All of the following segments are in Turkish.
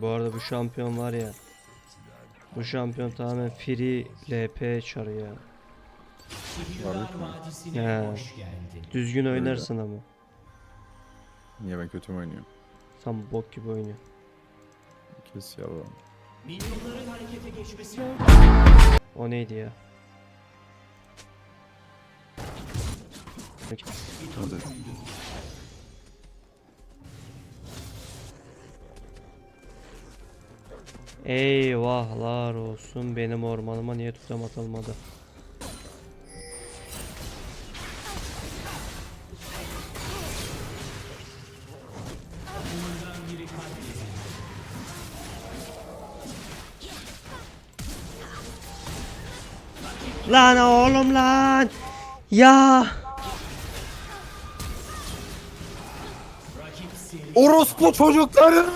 Bu arada bu şampiyon var ya. Bu şampiyon tamamen free LP çarı ya. Harbi mi? He. Düzgün oynarsın ama. Niye ben kötü mü oynuyorum? Tam bok gibi oynuyor. Kes yalan. O neydi ya? Hadi. Eyvahlar olsun benim ormanıma niye tutam atılmadı? Lan oğlum lan! Ya! Orospu çocukları!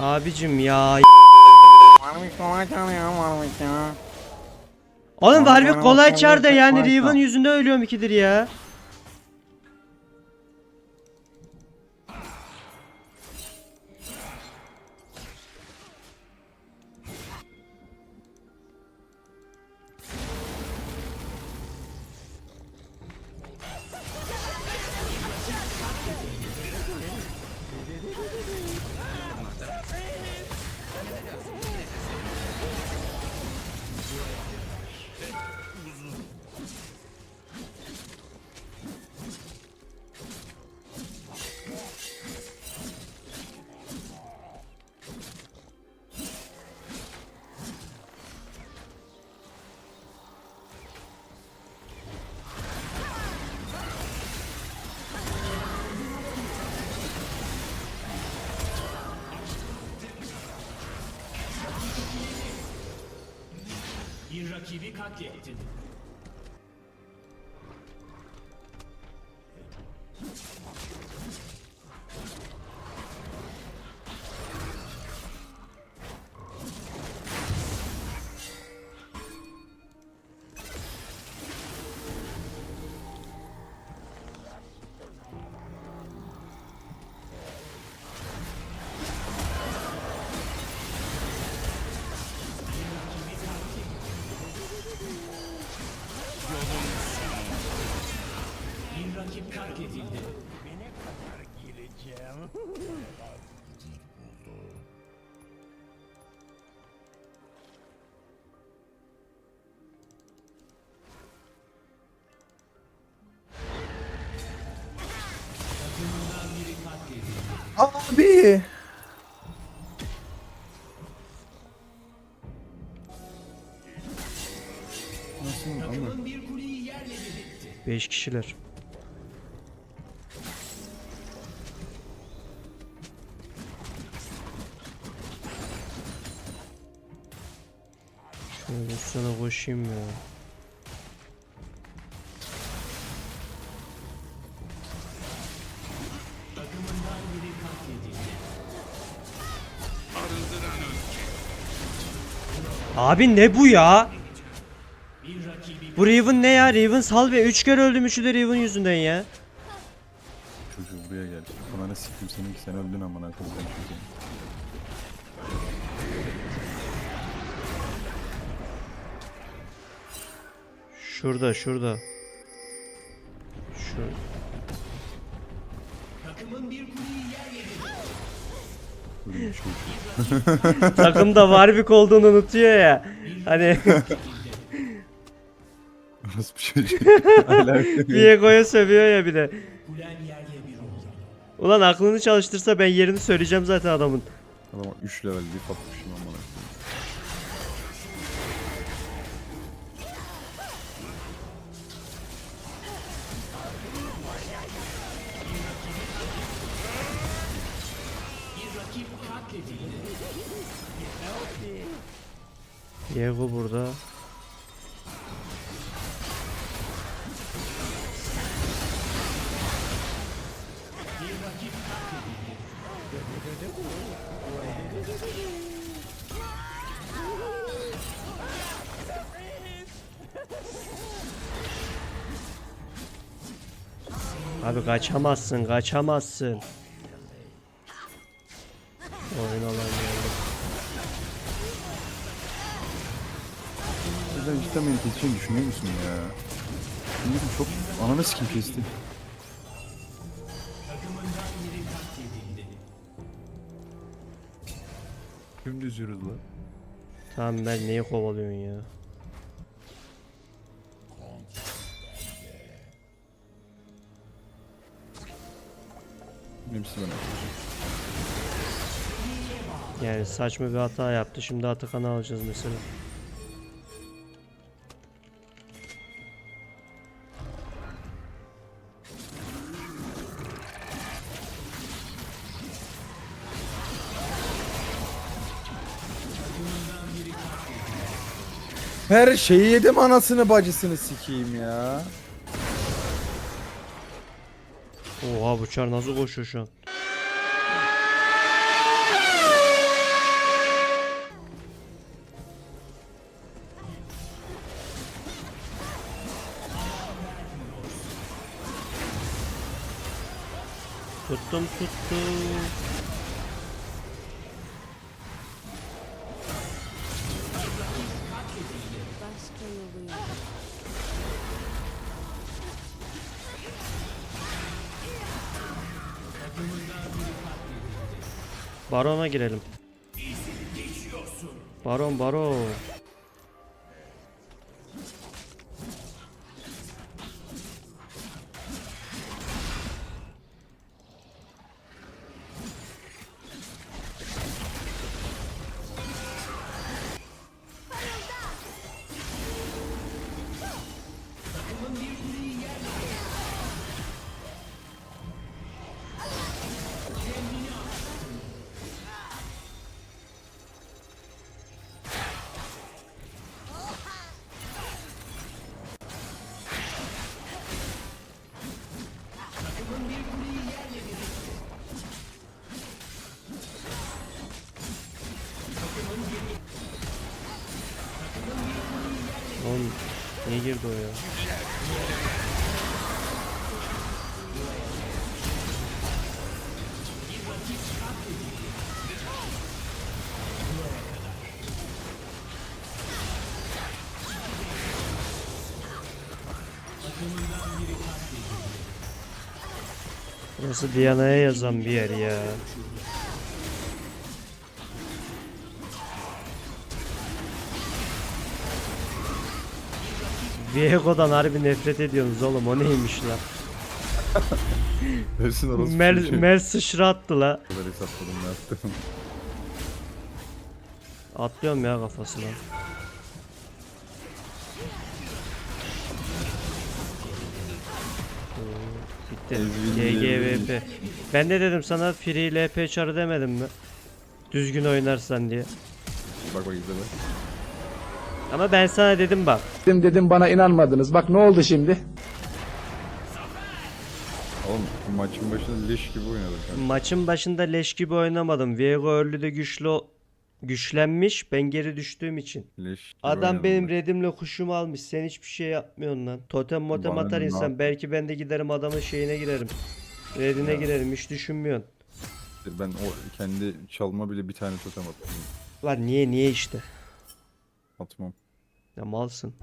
Abicim ya. Varmış kolay çalıyor varmış ya. Oğlum bana kolay çar da yani Riven varsa. yüzünde ölüyorum ikidir ya. Rakibi katlettin. Abi! Nasıl ama? Takımın bir kuleyi yerle bir etti. 5 kişiler. Şöyle sana koşayım ya. Abi ne bu ya? Bu Riven ne ya? Riven sal be 3 kere öldüm üçü de Riven yüzünden ya. Çocuğu buraya gel. Bana ne siktim senin ki sen öldün amına koyayım çocuğum. Şurada şurada. Bir Ölüm çocuğu. Takımda Warwick olduğunu unutuyor ya. Hani Orospu çocuğu. Alakası Viego'ya sövüyor ya bir de. Bir. Ulan aklını çalıştırsa ben yerini söyleyeceğim zaten adamın. Adama 3 level bir patmışım amına Viego burada. Abi kaçamazsın, kaçamazsın. Oyun alan geldi. Sen cidden beni keseceğini düşünüyor musun ya? Çünkü çok ananı sikim kesti. Dümdüz yürüdü lan. Tamam ben neyi kovalıyorsun ya? Hepsi bana. Yani saçma bir hata yaptı. Şimdi Atakan'ı alacağız mesela. Her şeyi yedim anasını bacısını sikeyim ya. Oha bu çar nasıl koşuyor şu an? Tuttum tuttum. Barona girelim. Baron baron. Niye girdi o ya? Burası Diana'ya yazan bir yer ya. Viego'dan harbi nefret ediyorsunuz oğlum o neymiş la? Ölsün orası Mer, bir şey. Mer sıçra attı la. kadar hesapladım ne yaptım. Atlıyorum ya kafasına. Bitti. GGVP. Ben de dedim sana free LP çarı demedim mi? Düzgün oynarsan diye. Bak bak izle bak. Ama ben sana dedim bak. Dedim dedim bana inanmadınız. Bak ne oldu şimdi? Oğlum maçın başında leş gibi oynadık. Yani. Maçın başında leş gibi oynamadım. Viego early de güçlü güçlenmiş. Ben geri düştüğüm için. Leş gibi Adam oynadım benim bak. redimle kuşumu almış. Sen hiçbir şey yapmıyorsun lan. Totem motem Bana atar ne insan. yap- Belki ben de giderim adamın şeyine girerim. Redine girerim. Hiç düşünmüyorsun. Ben o kendi çalma bile bir tane totem attım. Lan niye niye işte. Atmam. Ya malsın.